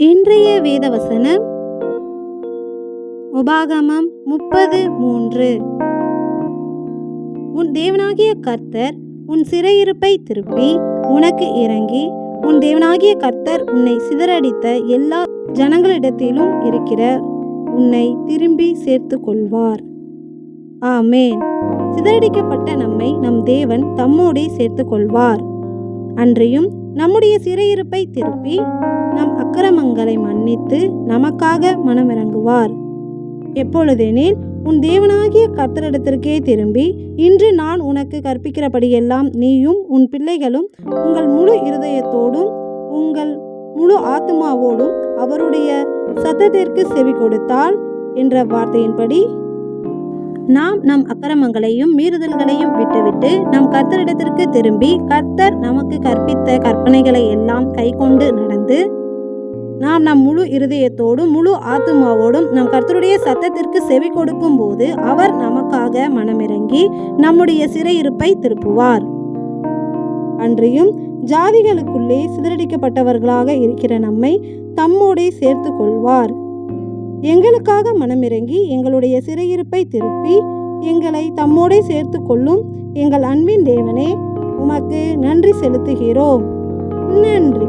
இன்றைய வேதவசனம் உபாகமம் முப்பது மூன்று உன் தேவனாகிய கர்த்தர் உன் சிறையிருப்பை திருப்பி உனக்கு இறங்கி உன் தேவனாகிய கர்த்தர் உன்னை சிதறடித்த எல்லா ஜனங்களிடத்திலும் இருக்கிற உன்னை திரும்பி சேர்த்து கொள்வார் ஆமேன். சிதறடிக்கப்பட்ட நம்மை நம் தேவன் தம்மோடே சேர்த்து கொள்வார் அன்றியும் நம்முடைய சிறையிருப்பை திருப்பி நம் அக்கிரமங்களை மன்னித்து நமக்காக மனமிறங்குவார். எப்பொழுதெனில் உன் தேவனாகிய கர்த்தரிடத்திற்கே திரும்பி இன்று நான் உனக்கு கற்பிக்கிறபடியெல்லாம் நீயும் உன் பிள்ளைகளும் உங்கள் முழு இருதயத்தோடும் உங்கள் முழு ஆத்மாவோடும் அவருடைய சத்தத்திற்கு செவி கொடுத்தால் என்ற வார்த்தையின்படி நாம் நம் அக்கிரமங்களையும் மீறுதல்களையும் விட்டுவிட்டு நம் கர்த்தரிடத்திற்கு திரும்பி கர்த்தர் நமக்கு கற்பித்த கற்பனைகளை எல்லாம் கைக்கொண்டு நடந்து நாம் நம் முழு இருதயத்தோடும் முழு ஆத்துமாவோடும் நம் கர்த்தருடைய சத்தத்திற்கு செவி கொடுக்கும் போது அவர் நமக்காக மனமிறங்கி நம்முடைய சிறையிருப்பை திருப்புவார். அன்றியும் ஜாதிகளுக்குள்ளே சிதறடிக்கப்பட்டவர்களாக இருக்கிற நம்மை தம்மோடே சேர்த்து கொள்வார். எங்களுக்காக மனமிறங்கி எங்களுடைய சிறையிருப்பை திருப்பி எங்களை தம்மோடே சேர்த்து கொள்ளும் எங்கள் அன்பின் தேவனே உமக்கு நன்றி செலுத்துகிறோம். நன்றி.